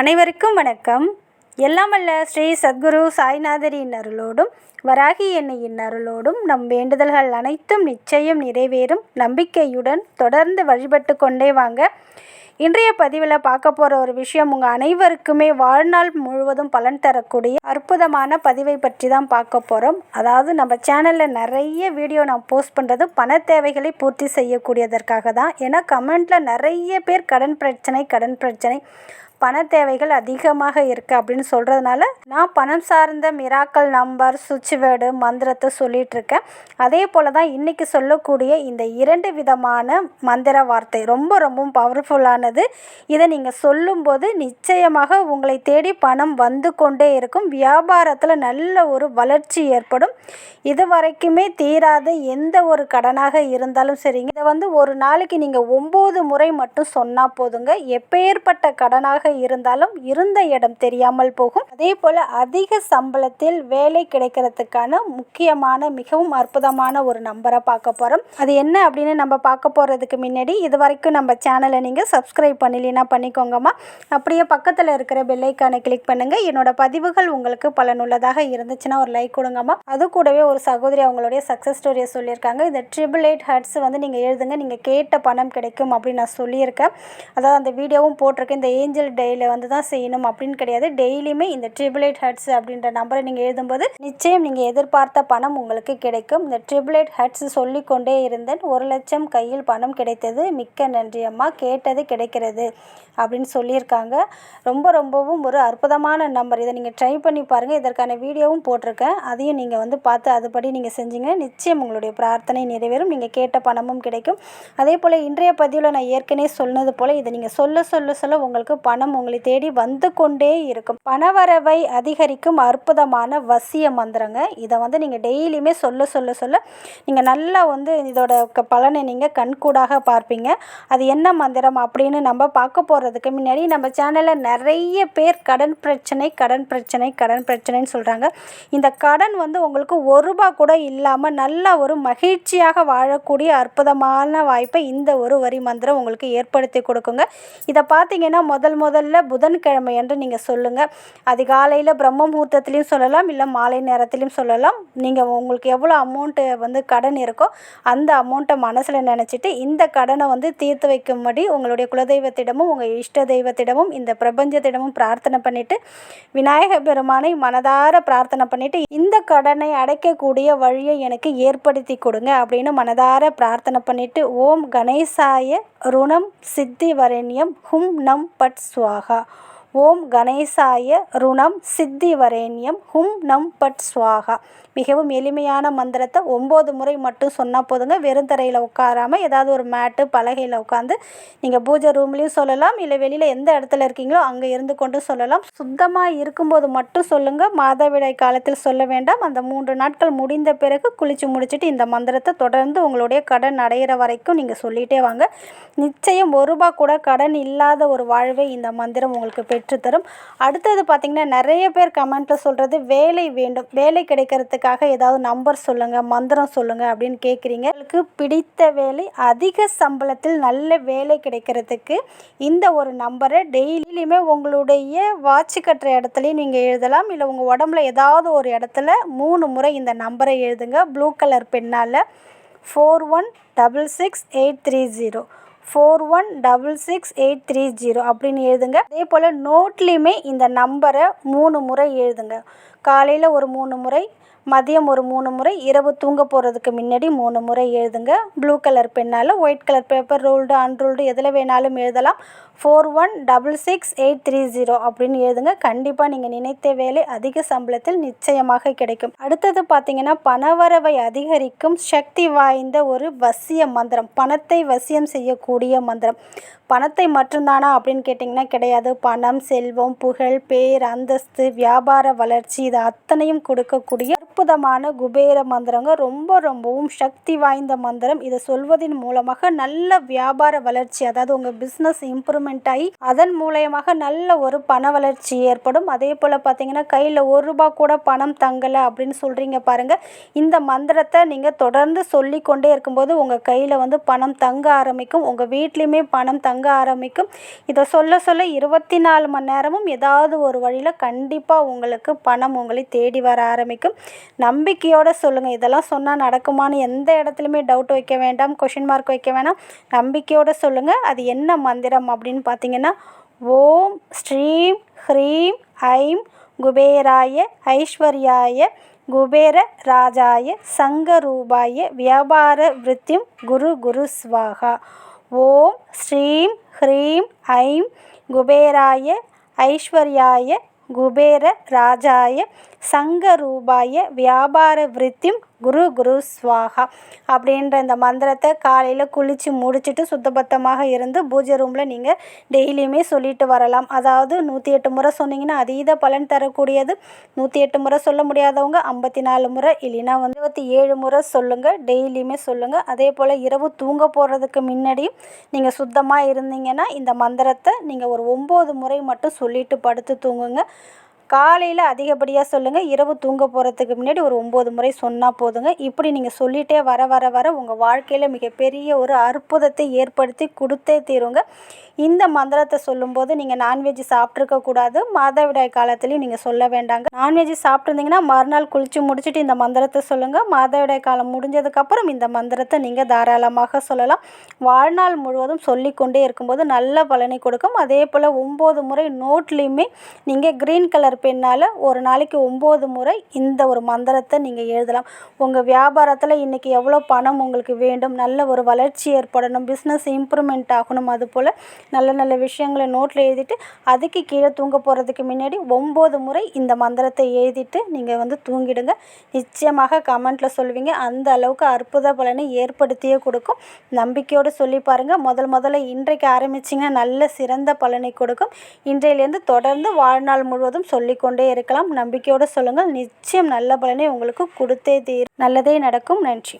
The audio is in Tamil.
அனைவருக்கும் வணக்கம். எல்லாம் வல்ல ஸ்ரீ சத்குரு சாய்நாதரின் அருளோடும் வராகி எண்ணெயின் அருளோடும் நம் வேண்டுதல்கள் அனைத்தும் நிச்சயம் நிறைவேறும். நம்பிக்கையுடன் தொடர்ந்து வழிபட்டு கொண்டே வாங்க. இன்றைய பதிவில் பார்க்க போகிற ஒரு விஷயம் உங்கள் அனைவருக்குமே வாழ்நாள் முழுவதும் பலன் தரக்கூடிய அற்புதமான பதிவை பற்றி தான் பார்க்க போகிறோம் அதாவது நம்ம சேனலில் நிறைய வீடியோ நான் போஸ்ட் பண்ணுறது பண தேவைகளை பூர்த்தி செய்யக்கூடியதற்காக தான். ஏன்னா கமெண்ட்டில் நிறைய பேர் கடன் பிரச்சனை கடன் பிரச்சனை பண தேவைகள் அதிகமாக இருக்குது அப்படின்னு சொல்கிறதுனால நான் பணம் சார்ந்த மிராக்கல் நம்பர் சுவிட்ச் வேர்டு மந்திரத்தை சொல்லிட்டு இருக்கேன் அதே போல் தான் இன்றைக்கி சொல்லக்கூடிய இந்த இரண்டு விதமான மந்திர வார்த்தை ரொம்ப ரொம்பவும் பவர்ஃபுல்லானது இதை நீங்கள் சொல்லும்போது நிச்சயமாக உங்களை தேடி பணம் வந்து கொண்டே இருக்கும். வியாபாரத்தில் நல்ல ஒரு வளர்ச்சி ஏற்படும். இது வரைக்குமே தீராத. எந்த ஒரு கடனாக இருந்தாலும் சரிங்க. இதை வந்து ஒரு நாளைக்கு நீங்கள் ஒம்பது முறை மட்டும் சொன்னால் போதுங்க. எப்பேற்பட்ட கடனாக இருந்தாலும் இருந்த இடம் தெரியாமல் போகும். அதே போல் அதிக சம்பளத்தில் வேலை கிடைக்கிறதுக்கான முக்கியமான மிகவும் அற்புதமான ஒரு நம்பரை பார்க்க போகிறோம் அது என்ன அப்படின்னு நம்ம பார்க்க போகிறதுக்கு முன்னாடி இது வரைக்கும் நம்ம சேனலை நீங்கள் சப்ஸ்கிரைப் பண்ணலைன்னா பண்ணிக்கோங்கம்மா. அப்படியே பக்கத்தில் இருக்கிற பெல்லைக்கானை கிளிக் பண்ணுங்கள் என்னோட பதிவுகள் உங்களுக்கு பலனுள்ளதாக இருந்துச்சுன்னா ஒரு லைக் கொடுங்கம்மா. அது கூடவே ஒரு சகோதரி அவங்களுடைய சக்ஸஸ் ஸ்டோரியை சொல்லியிருக்காங்க. இந்த ட்ரிபிள் எயிட் ஹர்ட்ஸ் வந்து நீங்கள் எழுதுங்க. நீங்கள் கேட்ட பணம் கிடைக்கும் அப்படின்னு நான் சொல்லியிருக்கேன். அதாவது அந்த வீடியோவும் போட்டிருக்கேன். இந்த ஏஞ்சல் டேயில் வந்து தான் செய்யணும் அப்படின்னு கிடையாது. டெய்லியுமே இந்த ட்ரிபிள் எயிட் ஹட்ஸ் அப்படின்ற நம்பரை நீங்கள் எழுதும்போது நிச்சயம் நீங்கள் எதிர்பார்த்த பணம் உங்களுக்கு கிடைக்கும். இந்த ட்ரிபிள் எயிட் ஹட்ஸ் சொல்லிக்கொண்டே இருந்தேன். ஒரு லட்சம் கையில் பணம் கிடைத்தது. மிக்க நன்றி அம்மா. கேட்டது கிடைக்கிறது அப்படின்னு சொல்லியிருக்காங்க. ரொம்ப ரொம்பவும் ஒரு அற்புதமான நம்பர். இதை நீங்கள் ட்ரை பண்ணி பாருங்கள் இதற்கான வீடியோவும் போட்டிருக்கேன். அதையும் நீங்கள் வந்து பார்த்து அதுபடி நீங்கள் செஞ்சீங்கன்னா நிச்சயம் உங்களுடைய பிரார்த்தனை நிறைவேறும். நீங்கள் கேட்ட பணமும் கிடைக்கும். அதே போல் இன்றைய பதிவில் நான் ஏற்கனவே சொன்னது போல் இதை நீங்கள் சொல்ல சொல்ல சொல்ல உங்களுக்கு பணம் உங்களை தேடி வந்து கொண்டே இருக்கும். பணவரவை அதிகரிக்கும் அற்புதமான வசிய மந்திரங்க. இதை வந்து நீங்கள் டெய்லியுமே சொல்ல சொல்ல சொல்ல நீங்கள் நல்லா வந்து இதோட க- பலனை நீங்கள் கண்கூடாக பார்ப்பீங்க. அது என்ன மந்திரம் அப்படின்னு நம்ம பார்க்க போகிறதுக்கு முன்னாடி நம்ம சேனலில் நிறைய பேர் கடன் பிரச்சனை கடன் பிரச்சனை கடன் பிரச்சனைன்னு சொல்கிறாங்க இந்த கடன் வந்து உங்களுக்கு ஒரு ரூபா கூட இல்லாமல் நல்ல ஒரு மகிழ்ச்சியாக வாழக்கூடிய அற்புதமான வாய்ப்பை இந்த ஒரு வரி மந்திரம் உங்களுக்கு ஏற்படுத்தி கொடுக்குங்க. இதை பார்த்தீங்கன்னா முதல் முதல் முதல்ல புதன்கிழமை என்று நீங்கள் சொல்லுங்கள் அதிகாலையில் பிரம்ம முகூர்த்தத்துலேயும் சொல்லலாம் இல்லை மாலை நேரத்துலையும் சொல்லலாம். நீங்கள் உங்களுக்கு எவ்வளோ அமௌண்ட்டு வந்து கடன் இருக்கோ அந்த அமௌண்ட்டை மனசில் நினச்சிட்டு இந்த கடனை வந்து தீர்த்து வைக்கும்படி உங்களுடைய குலதெய்வத்திடமும் உங்கள் இஷ்ட தெய்வத்திடமும் இந்த பிரபஞ்சத்திடமும் பிரார்த்தனை பண்ணிவிட்டு விநாயக பெருமானை மனதார பிரார்த்தனை பண்ணிவிட்டு இந்த கடனை அடைக்கக்கூடிய வழியை எனக்கு ஏற்படுத்தி கொடுங்க அப்படின்னு மனதார பிரார்த்தனை பண்ணிவிட்டு ஓம் கணேசாய ருணம் சித்தி வரண்யம் ஹும் நம் பட் ஸ்வாகா ஓம் கணேசாய ருணம் சித்தி வரேண்யம் ஹும் நம் பட் ஸ்வாகா மிகவும் எளிமையான மந்திரத்தை ஒம்பது முறை மட்டும் சொன்னால் போதுங்க. வெறும் தரையில் உட்காராமல் ஏதாவது ஒரு மேட்டு பலகையில் உட்காந்து நீங்கள் பூஜை ரூம்லேயும் சொல்லலாம் இல்லை வெளியில் எந்த இடத்துல இருக்கீங்களோ அங்கே இருந்து கொண்டு சொல்லலாம். சுத்தமாக இருக்கும்போது மட்டும் சொல்லுங்கள் மாதவிடாய் காலத்தில் சொல்ல வேண்டாம். அந்த மூன்று நாட்கள் முடிந்த பிறகு குளித்து முடிச்சுட்டு இந்த மந்திரத்தை தொடர்ந்து உங்களுடைய கடன் அடையிற வரைக்கும் நீங்கள் சொல்லிகிட்டே வாங்க. நிச்சயம் ஒரு ரூபா கூட கடன் இல்லாத ஒரு வாழ்வை இந்த மந்திரம் உங்களுக்கு பெற்று பெற்றுத்தரும் அடுத்தது பார்த்திங்கன்னா நிறைய பேர் கமெண்ட்டில் சொல்கிறது வேலை வேண்டும். வேலை கிடைக்கிறதுக்காக ஏதாவது நம்பர் சொல்லுங்கள் மந்திரம் சொல்லுங்கள் அப்படின்னு கேட்குறீங்க. உங்களுக்கு பிடித்த வேலை அதிக சம்பளத்தில் நல்ல வேலை கிடைக்கிறதுக்கு இந்த ஒரு நம்பரை டெய்லியுமே உங்களுடைய வாட்ச் கட்டுற இடத்துலையும் நீங்கள் எழுதலாம். இல்லை உங்கள் உடம்புல ஏதாவது ஒரு இடத்துல மூணு முறை இந்த நம்பரை எழுதுங்க. ப்ளூ கலர் பெண்ணால் four one double six eight three zero four one double six eight three zero அப்படின்னு எழுதுங்க. அதே போல் நோட்லேயுமே இந்த நம்பரை மூணு முறை எழுதுங்க. காலையில் ஒரு மூணு முறை மதியம் ஒரு மூணு முறை இரவு தூங்க போகிறதுக்கு முன்னாடி மூணு முறை எழுதுங்க. ப்ளூ கலர் பெண்ணால் white colour paper ruled unruled எதில் வேணாலும் எழுதலாம். Four one double six eight three zero அப்படின்னு எழுதுங்க. கண்டிப்பாக நீங்கள் நினைத்த வேலை அதிக சம்பளத்தில் நிச்சயமாக கிடைக்கும். அடுத்தது பார்த்தீங்கன்னா பணவரவை அதிகரிக்கும் சக்தி வாய்ந்த ஒரு வசிய மந்திரம். பணத்தை வசியம் செய்யக்கூடிய மந்திரம். பணத்தை மட்டும்தானா அப்படின்னு கேட்டிங்கன்னா கிடையாது. பணம் செல்வம் புகழ் பேர் அந்தஸ்து வியாபார வளர்ச்சி இது அத்தனையும் கொடுக்கக்கூடிய அற்புதமான குபேர மந்திரங்க. ரொம்ப ரொம்பவும் சக்தி வாய்ந்த மந்திரம். இதை சொல்வதன் மூலமாக நல்ல வியாபார வளர்ச்சி அதாவது உங்கள் பிஸ்னஸ் இம்ப்ரூவ்மெண்ட் இம்ப்ளிமெண்ட் ஆகி அதன் மூலயமாக நல்ல ஒரு பண வளர்ச்சி ஏற்படும். அதே போல் பார்த்தீங்கன்னா கையில் ஒரு ரூபா கூட பணம் தங்கலை அப்படின்னு சொல்கிறீங்க பாருங்கள் இந்த மந்திரத்தை நீங்கள் தொடர்ந்து சொல்லி கொண்டே இருக்கும்போது உங்கள் கையில் வந்து பணம் தங்க ஆரம்பிக்கும். உங்கள் வீட்லேயுமே பணம் தங்க ஆரம்பிக்கும். இதை சொல்ல சொல்ல இருபத்தி நாலு மணி நேரமும் ஏதாவது ஒரு வழியில் கண்டிப்பாக உங்களுக்கு பணம் உங்களை தேடி வர ஆரம்பிக்கும். நம்பிக்கையோடு சொல்லுங்கள் இதெல்லாம் சொன்னால் நடக்குமான்னு எந்த இடத்துலையுமே டவுட் வைக்க வேண்டாம் கொஷின் மார்க் வைக்க வேணாம். நம்பிக்கையோடு சொல்லுங்கள் அது என்ன மந்திரம் அப்படின்னு பார்த்தீங்கன்னா ஓம் ஸ்ரீம் ஹ்ரீம் ஐம் குபேராய ஐஸ்வர்யாய குபேர ராஜாய சங்கரூபாய வியாபார விருத்திம் குரு குரு ஸ்வாகா ஓம் ஸ்ரீம் ஹ்ரீம் ஐம் குபேராய ஐஸ்வர்யாய குபேர ராஜாய சங்கரூபாய வியாபார விருத்திம் குரு குரு ஸ்வாகா அப்படின்ற இந்த மந்திரத்தை காலையில் குளித்து முடிச்சுட்டு சுத்தபத்தமாக இருந்து பூஜை ரூமில் நீங்கள் டெய்லியுமே சொல்லிட்டு வரலாம். அதாவது நூற்றி எட்டு முறை சொன்னீங்கன்னா அதீத பலன் தரக்கூடியது. நூற்றி எட்டு முறை சொல்ல முடியாதவங்க ஐம்பத்தி நாலு முறை இல்லைன்னா வந்து இருபத்தி ஏழு முறை சொல்லுங்கள் டெய்லியுமே சொல்லுங்கள் அதே போல் இரவு தூங்க போகிறதுக்கு முன்னாடியும் நீங்கள் சுத்தமாக இருந்தீங்கன்னா இந்த மந்திரத்தை நீங்கள் ஒரு ஒம்பது முறை மட்டும் சொல்லிட்டு படுத்து தூங்குங்க. காலையில் அதிகப்படியாக சொல்லுங்கள் இரவு தூங்க போகிறதுக்கு முன்னாடி ஒரு ஒம்பது முறை சொன்னால் போதுங்க. இப்படி நீங்கள் சொல்லிகிட்டே வர வர வர உங்கள் வாழ்க்கையில் மிகப்பெரிய ஒரு அற்புதத்தை ஏற்படுத்தி கொடுத்தே தீருங்க. இந்த மந்திரத்தை சொல்லும்போது நீங்கள் நான்வெஜ் சாப்பிட்ருக்கக்கூடாது மாதவிடாய் காலத்துலேயும் நீங்கள் சொல்ல வேண்டாங்க. நான்வெஜ் சாப்பிட்ருந்தீங்கன்னா மறுநாள் குளித்து முடிச்சுட்டு இந்த மந்திரத்தை சொல்லுங்கள் மாதவிடாய் காலம் முடிஞ்சதுக்கப்புறம் இந்த மந்திரத்தை நீங்கள் தாராளமாக சொல்லலாம். வாழ்நாள் முழுவதும் சொல்லிக்கொண்டே இருக்கும்போது நல்ல பலனை கொடுக்கும். அதே போல் ஒம்பது முறை நோட்லேயுமே நீங்கள் க்ரீன் கலர் பெண்ணால் ஒரு நாளைக்கு ஒம்பது முறை இந்த ஒரு மந்திரத்தை நீங்கள் எழுதலாம். உங்கள் வியாபாரத்தில் இன்றைக்கி எவ்வளோ பணம் உங்களுக்கு வேண்டும் நல்ல ஒரு வளர்ச்சி ஏற்படணும் பிஸ்னஸ் இம்ப்ரூவ்மெண்ட் ஆகணும் அது போல் நல்ல நல்ல விஷயங்களை நோட்டில் எழுதிட்டு அதுக்கு கீழே தூங்க போகிறதுக்கு முன்னாடி ஒம்பது முறை இந்த மந்திரத்தை எழுதிட்டு நீங்கள் வந்து தூங்கிடுங்க. நிச்சயமாக கமெண்ட்டில் சொல்லுவீங்க அந்த அளவுக்கு அற்புத பலனை ஏற்படுத்தியே கொடுக்கும். நம்பிக்கையோடு சொல்லி பாருங்கள் முதல் முதல்ல இன்றைக்கு ஆரம்பிச்சிங்கன்னா நல்ல சிறந்த பலனை கொடுக்கும். இன்றையிலேருந்து தொடர்ந்து வாழ்நாள் முழுவதும் சொல்லி சொல்லிக்கொண்டே இருக்கலாம். நம்பிக்கையோடு சொல்லுங்கள். நிச்சயம் நல்ல பலனை உங்களுக்கு கொடுத்தே தீர் நல்லதே நடக்கும். நன்றி.